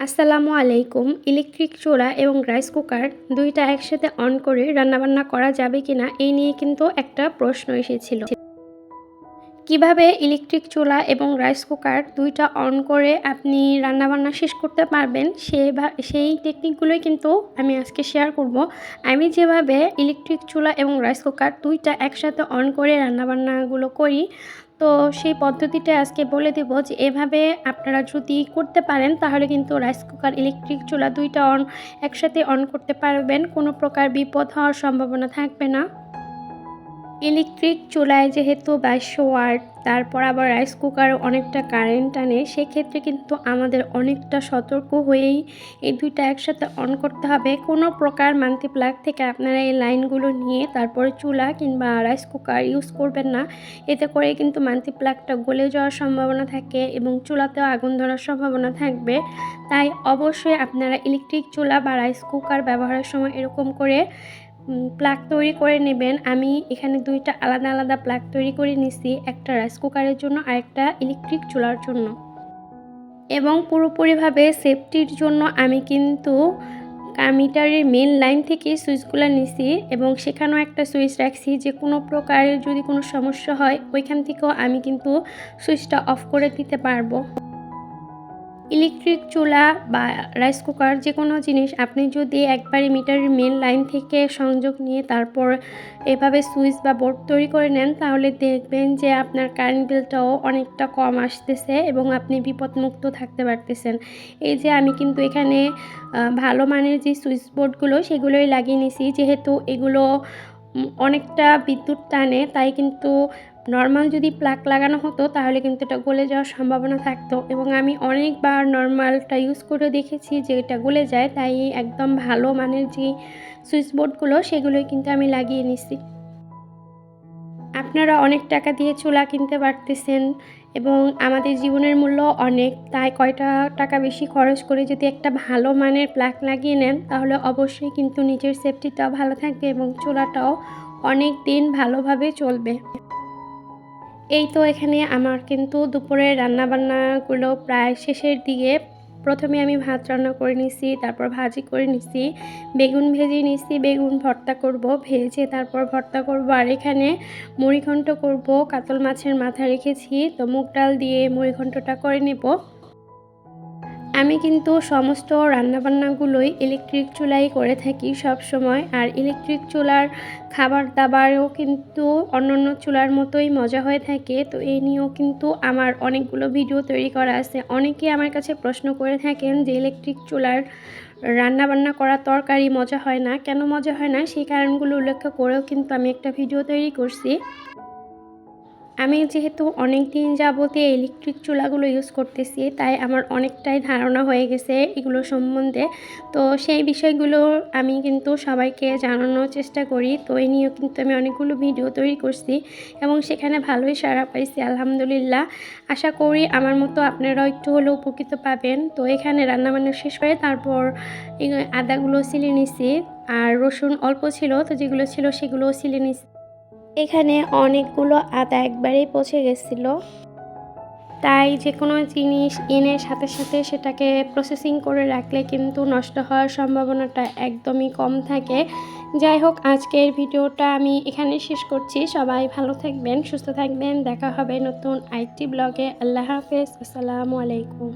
আসসালামু আলাইকুম। ইলেকট্রিক চুলা এবং রাইস কুকার দুইটা একসাথে অন করে রান্নাবান্না করা যাবে কিনা এই নিয়ে কিন্তু একটা প্রশ্ন এসেছিল। কীভাবে ইলেকট্রিক চুলা এবং রাইস কুকার দুইটা অন করে আপনি রান্নাবান্না শেষ করতে পারবেন সে সেই টেকনিকগুলোই কিন্তু আমি আজকে শেয়ার করব। আমি যেভাবে ইলেকট্রিক চুলা এবং রাইস কুকার দুইটা একসাথে অন করে রান্নাবান্নাগুলো করি তো সেই পদ্ধতিটা আজকে বলে দেব যে এভাবে আপনারা যদি করতে পারেন, তাহলে কিন্তু রাইস কুকার, ইলেকট্রিক চুলা দুইটা অন একসাথে অন করতে পারবেন। কোনো প্রকার বিপদ হওয়ার সম্ভাবনা থাকবে না। ইলেকট্রিক চুলায় যেহেতু বাইশশো ওয়াট, তারপর আবার রাইস কুকার অনেকটা কারেন্ট আনে, সেক্ষেত্রে কিন্তু আমাদের অনেকটা সতর্ক হয়েই এই দুইটা একসাথে অন করতে হবে। কোনো প্রকার মান্তি প্লাগ থেকে আপনারা এই লাইনগুলো নিয়ে তারপরে চুলা কিংবা রাইস কুকার ইউজ করবেন না। এতে করে কিন্তু মান্তি প্লাগটা গলে যাওয়ার সম্ভাবনা থাকে এবং চুলাতেও আগুন ধরার সম্ভাবনা থাকবে। তাই অবশ্যই আপনারা ইলেকট্রিক চুলা বা রাইস কুকার ব্যবহারের সময় এরকম করে প্লাগ তৈরি করে নেবেন। আমি এখানে দুইটা আলাদা আলাদা প্লাগ তৈরি করে নিছি, একটা রাইস কুকারের জন্য আর একটা ইলেকট্রিক চুলার জন্য। এবং পুরোপুরিভাবে সেফটির জন্য আমি কিন্তু মিটারের মেন লাইন থেকে সুইচগুলো নিছি এবং সেখানেও একটা সুইচ রাখছি। যে কোনো প্রকারের যদি কোনো সমস্যা হয়, ওইখান থেকেও আমি কিন্তু সুইচটা অফ করে দিতে পারব। ইলেকট্রিক চুলা বা রাইস কুকার যে কোনো জিনিস, আপনি যদি একবারে মিটারের মেন লাইন থেকে সংযোগ নিয়ে তারপর এভাবে সুইচ বা বোর্ড তৈরি করে নেন, তাহলে দেখবেন যে আপনার কারেন্ট বিলটাও অনেকটা কম আসতেছে এবং আপনি বিপদমুক্ত থাকতে পারতেছেন। এই যে আমি কিন্তু এখানে ভালো মানের যে সুইচ বোর্ডগুলো, সেগুলোই লাগিয়ে নিছি যেহেতু এগুলো অনেকটা বিদ্যুৎ টানে, তাই কিন্তু নর্মাল যদি প্লাগ লাগানো হতো, তাহলে কিন্তু এটা গলে যাওয়ার সম্ভাবনা থাকতো। এবং আমি অনেকবার নর্মালটা ইউজ করে দেখেছি যে এটা গলে যায়, তাই একদম ভালো মানের যে সুইচ বোর্ডগুলো সেগুলোই কিন্তু আমি লাগিয়ে নিছি। আপনারা অনেক টাকা দিয়ে চুলা কিনতে পারতেছেন এবং আমাদের জীবনের মূল্য অনেক, তাই কয়টা টাকা বেশি খরচ করে যদি একটা ভালো মানের প্লাগ লাগিয়ে নেন, তাহলে অবশ্যই কিন্তু নিজের সেফটিটাও ভালো থাকবে এবং চুলাটাও অনেক দিন ভালোভাবে চলবে। এই তো এখানে আমার কিন্তু দুপুরের রান্নাবান্নাগুলো প্রায় শেষের দিকে। প্রথমে আমি ভাত রান্না করে নিছি, তারপর ভাজি করে নিছি, বেগুন ভেজে নিছি, বেগুন ভর্তা করব, ভেজে তারপর ভর্তা করব, আর এখানে মুড়িঘণ্ট করব, কাতল মাছের মাথা রেখেছি, তো মুগ ডাল দিয়ে মুড়িঘণ্টটা করে নেব। আমি কিন্তু সমস্ত রান্নাবান্নাগুলোই ইলেকট্রিক চুলাই করে থাকি সব সময় আর ইলেকট্রিক চুলার খাবার দাবারও কিন্তু অন্যান্য চুলার মতোই মজা হয়ে থাকে। তো এই নিয়েও কিন্তু আমার অনেকগুলো ভিডিও তৈরি করা আছে। অনেকে আমার কাছে প্রশ্ন করে থাকেন যে ইলেকট্রিক চুলার রান্নাবান্না করা তরকারি মজা হয় না? কেন মজা হয় না? সেই কারণগুলো উল্লেখ করেও কিন্তু আমি একটা ভিডিও তৈরি করছি। আমি যেহেতু অনেক দিন যাবতে ইলেকট্রিক চুলাগুলো ইউজ করতেছি, তাই আমার অনেকটাই ধারণা হয়ে গেছে এগুলো সম্বন্ধে। তো সেই বিষয়গুলো আমি কিন্তু সবাইকে জানানোর চেষ্টা করি। তো এই নিয়েও কিন্তু আমি অনেকগুলো ভিডিও তৈরি করছি এবং সেখানে ভালোই সারা পাইছি, আলহামদুলিল্লাহ। আশা করি আমার মতো আপনারাও একটু হলেও উপকৃত পাবেন। তো এখানে রান্নাবান্না শেষ করে তারপর আদাগুলো সিলে নিছি। আর রসুন অল্প ছিল, তো যেগুলো ছিল সেগুলোও সিলে নিছি। এখানে অনেকগুলো আদা একবারেই পচে গেছিল। তাই যে কোনো জিনিস এনে সাথে সাথে সেটাকে প্রসেসিং করে রাখলে কিন্তু নষ্ট হওয়ার সম্ভাবনাটা একদমই কম থাকে। যাই হোক, আজকের ভিডিওটা আমি এখানে শেষ করছি। সবাই ভালো থাকবেন, সুস্থ থাকবেন। দেখা হবে নতুন আইটি ব্লগে আল্লাহ হাফেজ। আসসালামু আলাইকুম।